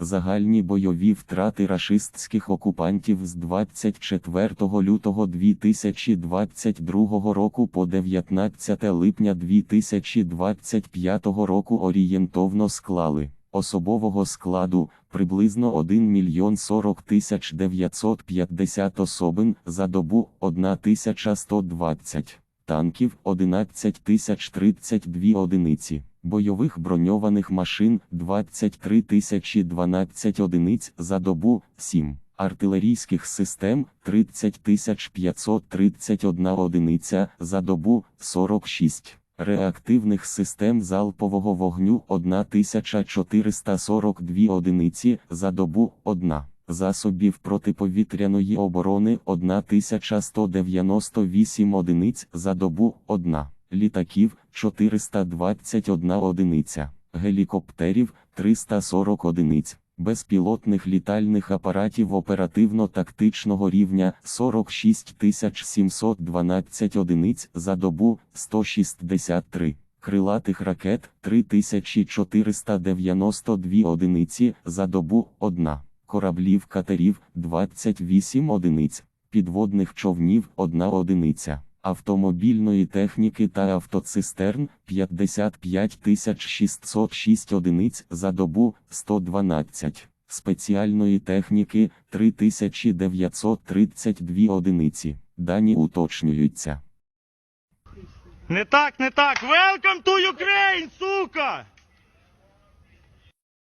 Загальні бойові втрати рашистських окупантів з 24 лютого 2022 року по 19 липня 2025 року орієнтовно склали особового складу приблизно 1 мільйон 40 тисяч 950 особин за добу 1120 танків 11 тисяч 32 одиниці, бойових броньованих машин 23 тисячі 12 одиниць за добу 7, артилерійських систем 30 тисяч 531 одиниця за добу 46. Реактивних систем залпового вогню 1442 одиниці за добу 1. Засобів протиповітряної оборони 1198 одиниць за добу 1. Літаків 421 одиниця. Гелікоптерів 340 одиниць. Безпілотних літальних апаратів оперативно-тактичного рівня 46 712 одиниць за добу 163. Крилатих ракет 3492 одиниці за добу 1 кораблів катерів 28 одиниць, підводних човнів 1 одиниця, автомобільної техніки та автоцистерн 55 606 одиниць за добу 112, спеціальної техніки 3932 одиниці. Дані уточнюються. Не так, не так. Welcome to Ukraine, сука!